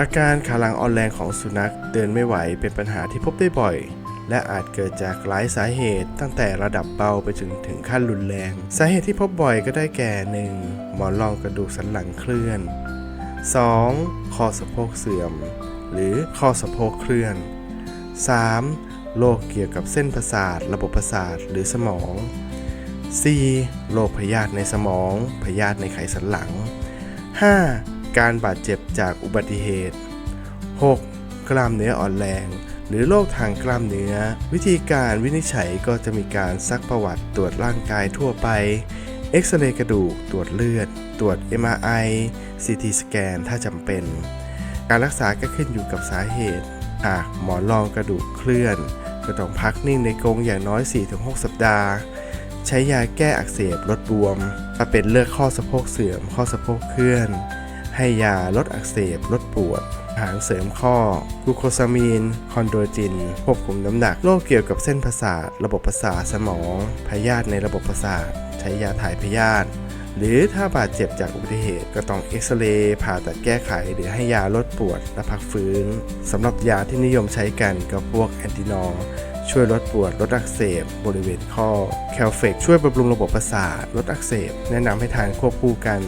อาการขาหลังอ่อนแรงของสุนัขเดินไม่ไหวเป็นปัญหาที่พบได้บ่อย และอาจเกิดจากหลายสาเหตุตั้งแต่ระดับเบาไปถึงถึงขั้นรุนแรง สาเหตุที่พบบ่อยก็ได้แก่ 1. หมอนรองกระดูกสันหลังเคลื่อน 2. ข้อสะโพกเสื่อม หรือข้อสะโพกเคลื่อน 3. โรคเกี่ยวกับเส้นประสาท ระบบประสาทหรือสมอง 4. โรคพยาธิในสมอง พยาธิในไขสันหลัง 5. การบาดเจ็บจากอุบัติเหตุ 6. กล้ามเนื้ออ่อนแรง หรือโรคทางกล้ามเนื้อ วิธีการวินิจฉัยก็จะมีการซักประวัติตรวจร่างกายทั่วไปเอ็กซเรย์กระดูก ตรวจเลือด ตรวจ MRI CT สแกนถ้าจำเป็น การรักษาก็ขึ้นอยู่กับสาเหตุหากหมอนรองกระดูกเคลื่อน ก็ต้องพักนิ่งในกรงอย่างน้อย 4-6 สัปดาห์ ใช้ยาแก้อักเสบลดบวมถ้าเป็นเลือดข้อสะโพกเสื่อมข้อสะโพกเคลื่อน ให้ยาลดอักเสบ ลดปวดอาหารเสริมข้อกลูโคซามีน คอนโดรจินควบคุมน้ำหนัก โรคเกี่ยวกับเส้นประสาท ระบบประสาทสมอง พยาธิในระบบประสาท ใช้ยาถ่ายพยาธิ หรือถ้าบาดเจ็บจากอุบัติเหตุก็ต้องเอ็กซเรย์ผ่าตัดแก้ไข หรือให้ยาลดปวดและพักฟื้นสำหรับยาที่นิยมใช้กันก็พวกแอนตินอลช่วยลดปวดลดอักเสบ บริเวณข้อ แคลเฟกช่วยบำรุงระบบประสาทลดอักเสบ แนะนำให้ทานควบคู่กัน